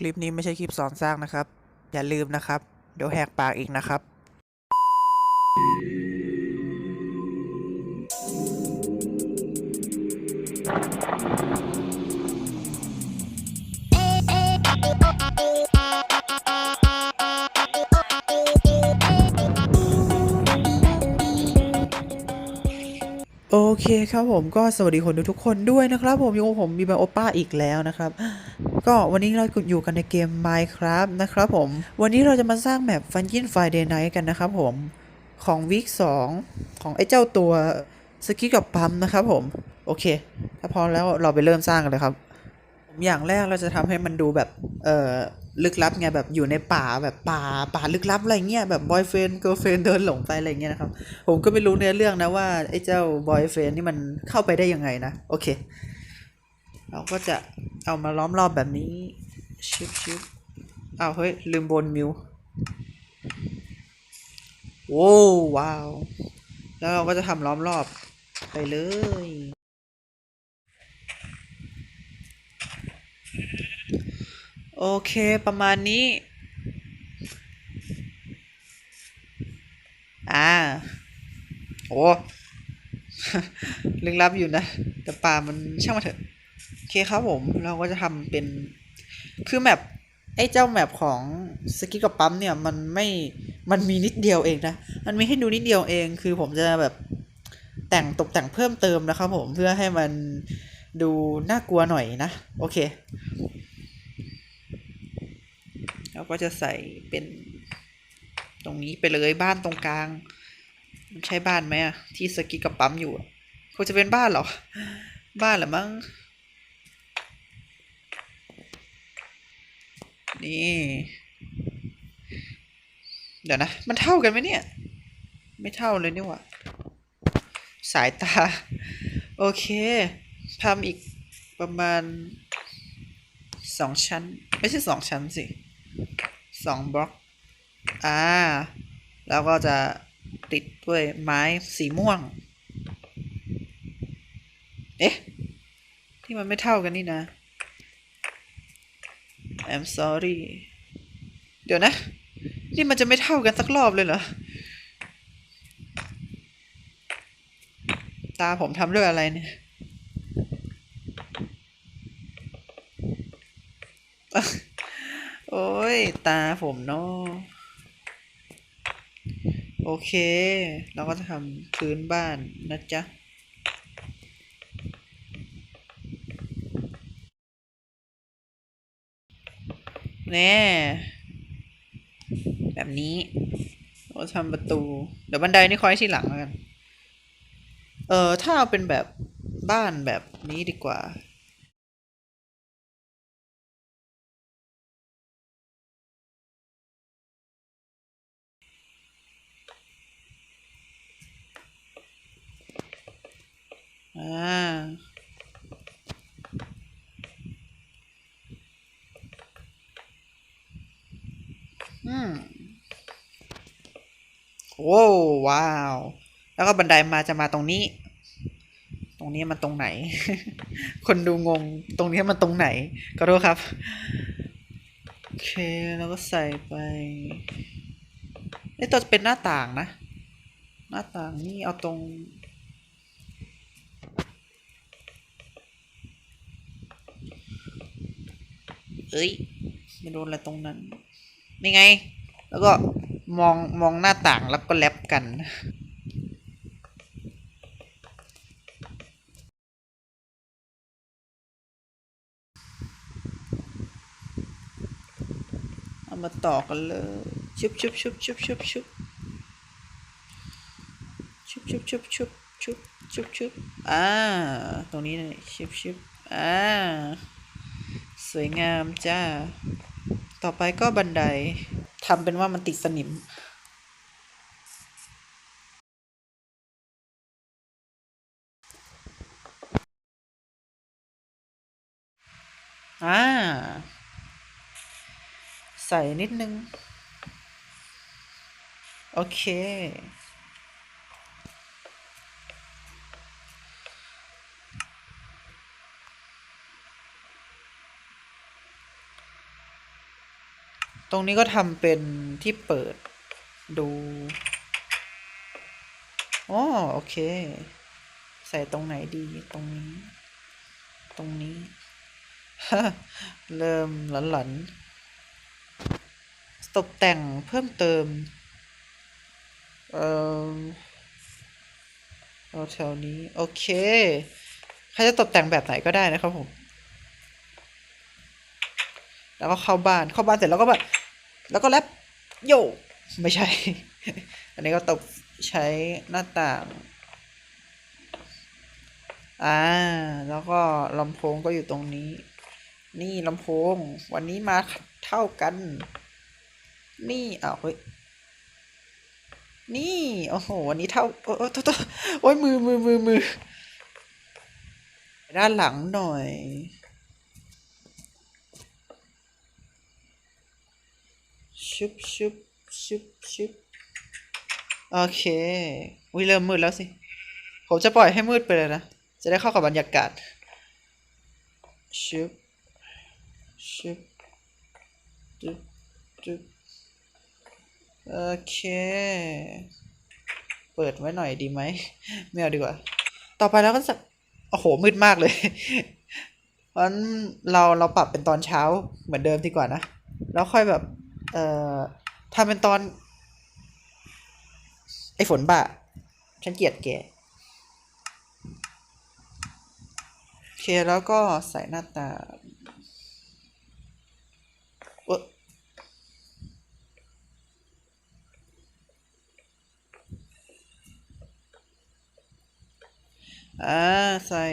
คลิปนี้ไม่ใช่คลิปสอนสร้างนะครับ อย่าลืมนะครับ เดี๋ยวแหกปากอีกนะครับโอเคครับผมก็สวัสดีคนดูทุกคนด้วยนะครับ ผมอยู่กับผมมีบาโอป้าอีกแล้วนะครับ ก็วันนี้เราอยู่กันในเกม Minecraft นะครับผม วันนี้เราจะมาสร้างแมป Funkin Friday Night กันนะครับผม ของวีค2ของไอ้เจ้าตัวสกิกับปั๊มนะครับผม โอเค ถ้าพร้อมแล้วเราไปเริ่มสร้างกันเลยครับ อย่างแรกเราจะทำให้มันดูแบบ เอ่อ ลึกลับไงแบบอยู่ในป่าแบบป่าป่าลึกลับอะไรเงี้ยแบบบอยเฟนเกิร์ลเฟนเดินหลงไปอะไรเงี้ยนะครับ ผมก็ไม่รู้เนื้อเรื่องนะว่าไอ้เจ้าบอยเฟนนี่มันเข้าไปได้ยังไงนะ โอเค เราก็จะ เอามาล้อมรอบแบบนี้ ชิบชิบเอาเฮ้ย ลืมบนมิวโว้ว้าว แล้วเราก็จะทำล้อมรอบไปเลย โอเคประมาณนี้ อ่า โอ้ลึกลับอยู่นะ แต่ป่ามันช่างมาเถอะ เคครับผมเราก็จะทำเป็นคือแมปไอ้เจ้าแมปของสกิกับปั๊มเนี่ยมันไม่มันมีนิดเดียวเองนะมันมีให้ดูนิดเดียวเองคือผมจะแบบแต่งตกแต่งเพิ่มเติมนะครับผมเพื่อให้มันดูน่ากลัวหน่อยนะ โอเคเราก็จะใส่เป็นตรงนี้ไปเลยบ้านตรงกลาง ใช่บ้านไหมอะที่สกีกับปั๊มอยู่อะคงจะเป็นบ้านเหรอ บ้านหรือมั้ง นี่ เดี๋ยวนะ มันเท่ากันไหมเนี่ย ไม่เท่าเลยนี่หว่าสายตา โอเคทำอีกประมาณสองชั้น ไม่ใช่สองชั้นสิสองบล็อกอ่า แล้วก็จะติดด้วยไม้สีม่วง เอ๊ะ ที่มันไม่เท่ากันนี่นะ I'm sorry เดี๋ยวนะ นี่มันจะไม่เท่ากันสักรอบเลยเหรอ ตาผมทำด้วยอะไรเนี่ยโอ้ย ตาผมเนาะโอเค เราก็จะทำพื้นบ้านนะจ๊ะ แน่แบบนี้เราทำประตู เดี๋ยวบันไดนี่คอยที่หลังแล้วกัน เออถ้าเอาเป็นแบบบ้านแบบนี้ดีกว่าอ่า อืมโอ้ว้าว แล้วก็บันไดมาจะมาตรงนี้ ตรงนี้มันตรงไหน คนดูงง ตรงนี้มันตรงไหนก็รู้ครับ โอเค แล้วก็ใส่ไปเอ้ตัวจะเป็นหน้าต่างนะ หน้าต่างนี่เอาตรงเอ้ยไม่โดนอะไรตรงนั้น นี่ไง แล้วก็มองมองหน้าต่างแล้วก็แลบกัน เอามาต่อกันเลย ชุบชุบชุบชุบชุบชุบชุบชุบชุบชุบชุบชุบชุบอ่า ตรงนี้เลยชุบชุบอ่า สวยงามจ้า ต่อไปก็บันไดทำเป็นว่ามันติดสนิมอ่า ใส่นิดนึง โอเค ตรงนี้ก็ทำเป็นที่เปิดดูอ๋อโอเค ใส่ตรงไหนดีตรงนี้ ตรงนี้ เริ่มหลันๆตกแต่งเพิ่มเติม เอ่อเอาแถวนี้ โอเคใครจะตกแต่งแบบไหนก็ได้นะครับผม แล้วก็เข้าบ้านเข้าบ้านเสร็จแล้วก็แบบ แล้วก็แรปโยไม่ใช่ อันนี้ก็ตกใช้หน้าต่าง อ่า แล้วก็ลำโพงก็อยู่ตรงนี้ นี่ลำโพง วันนี้มาเท่ากัน นี่อ้าวเฮ้ย นี่ โอ้โห วันนี้เท่า โอ้โอ้โอ้ยมือมือมือมือ ด้านหลังหน่อย ชุบชุบชุบชุบโอเควิเริ่มมืดแล้วสิ ผมจะปล่อยให้มืดไปเลยนะ จะได้เข้ากับบรรยากาศชุบชุบจุบจุบโอเค เปิดไว้หน่อยดีไหมไม่เอาดีกว่า ต่อไปแล้วก็จะโอ้โห มืดมากเลยเพราะฉะนั้นเราเราปรับเป็นตอนเช้าเหมือนเดิมดีกว่านะ แล้วค่อยแบบ เอ่อทำเป็นตอน ไอ้ฝนบ้า ฉันเกลียดแกโอเคแล้วก็ใส่หน้าตาเอ้ออ่าใส่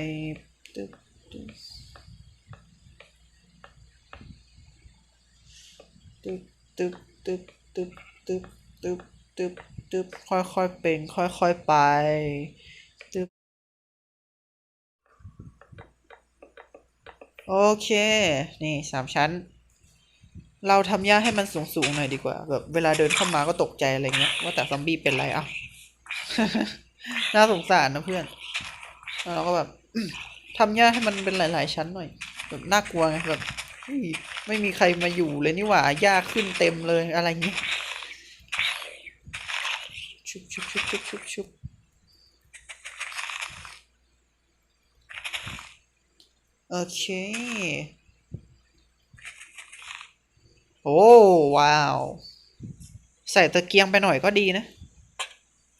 ตึ๊บตึ๊บตึ๊บตึ๊บตึ๊บ ตึ๊บตึ๊บตึ๊บตึ๊บค่อยๆเป็น ค่อยๆไปตึ๊บโอเค นี่สามชั้น เราทำหญ้าให้มันสูงๆหน่อยดีกว่า แบบเวลาเดินเข้ามาก็ตกใจอะไรเงี้ย ว่าแต่ซอมบี้เป็นไรอะน่าสงสารนะเพื่อน แล้วเราก็แบบทำหญ้าให้มันเป็นหลาย ๆ ชั้นหน่อย แบบน่ากลัวไงแบบไม่มีใครมาอยู่เลยนี่หว่าหญ้าขึ้นเต็มเลยอะไรเงี้ย ชุบชุบชุบชุบชุบชุบโอเค โอ้ว้าว ใส่ตะเกียงไปหน่อยก็ดีนะ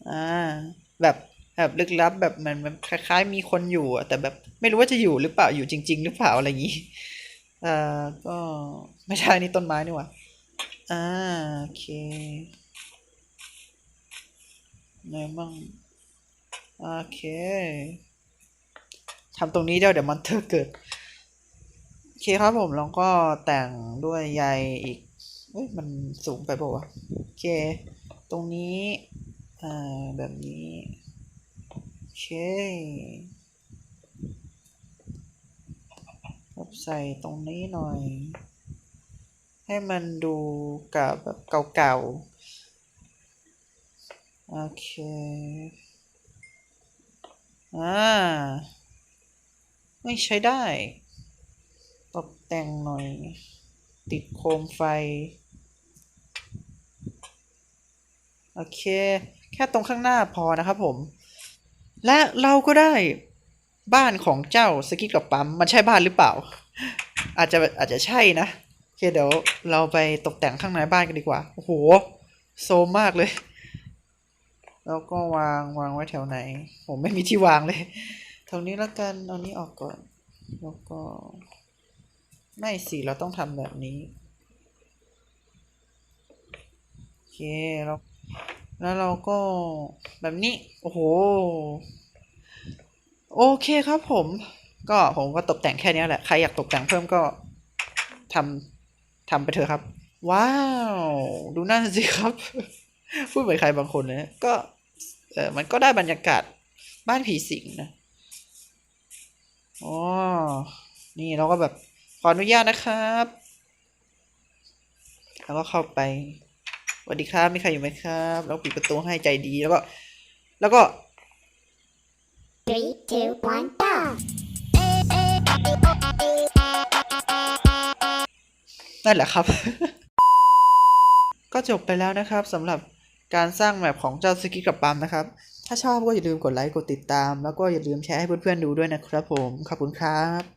อ่า แบบแบบลึกลับแบบมันมันคล้าย ๆ มีคนอยู่แต่แบบไม่รู้ว่าจะอยู่หรือเปล่าอยู่จริง ๆ หรือเปล่าอะไรอย่างงี้เอ่อก็ไม่ใช่นี่ต้นไม้นี่หว่าอ่าโอเค ไหนมั่งโอเคทำตรงนี้เดี๋ยวเดี๋ยวมอนเตอร์เกิด โอเคครับผมแล้วก็แต่งด้วยใยอีกเอ้ยมันสูงไปเปล่าวะโอเค ตรงนี้อ่าแบบนี้ โอเคใส่ตรงนี้หน่อย ให้มันดูกับแบบเก่าๆ โอเค อ่า ไม่ใช้ได้ ตกแต่งหน่อย ติดโคมไฟ โอเค แค่ตรงข้างหน้าพอนะครับผม และเราก็ได้บ้านของเจ้าสกิทกับปั๊ม มันใช่บ้านหรือเปล่า อาจจะอาจจะใช่นะ โอเคเดี๋ยวเราไปตกแต่งข้างในบ้านกันดีกว่า โอ้โห โซมมากเลย แล้วก็วางวางไว้แถวไหน ผมไม่มีที่วางเลยแถวนี้แล้วกันเอานี้ออกก่อน แล้วก็ ไม่สิเราต้องทำแบบนี้ โอเคแล้วแล้วเราก็แบบนี้ โอ้โห โอเคครับผม ก็ผมก็ตกแต่งแค่นี้แหละ ใครอยากตกแต่งเพิ่มก็ทำทำไปเถอะครับ ว้าว ดูนั่นสิครับ พูดเหมือนใครบางคนเลยนะก็ เออมันก็ได้บรรยากาศบ้านผีสิงนะอ๋อนี่เราก็แบบขออนุญาตนะครับ แล้วก็เข้าไปสวัสดีครับมีใครอยู่ไหมครับแล้วปิดประตูให้ใจดีแล้วก็ แล้วก็ Three, two, one, go! นั่นแหละครับ ก็จบไปแล้วนะครับสำหรับ การสร้างแมปของเจ้าสกิกกับปั๊มนะครับ ถ้าชอบก็อย่าลืมกดไลค์กดติดตาม แล้วก็อย่าลืมแชร์ให้เพื่อนๆดูด้วยนะครับผม ขอบคุณครับ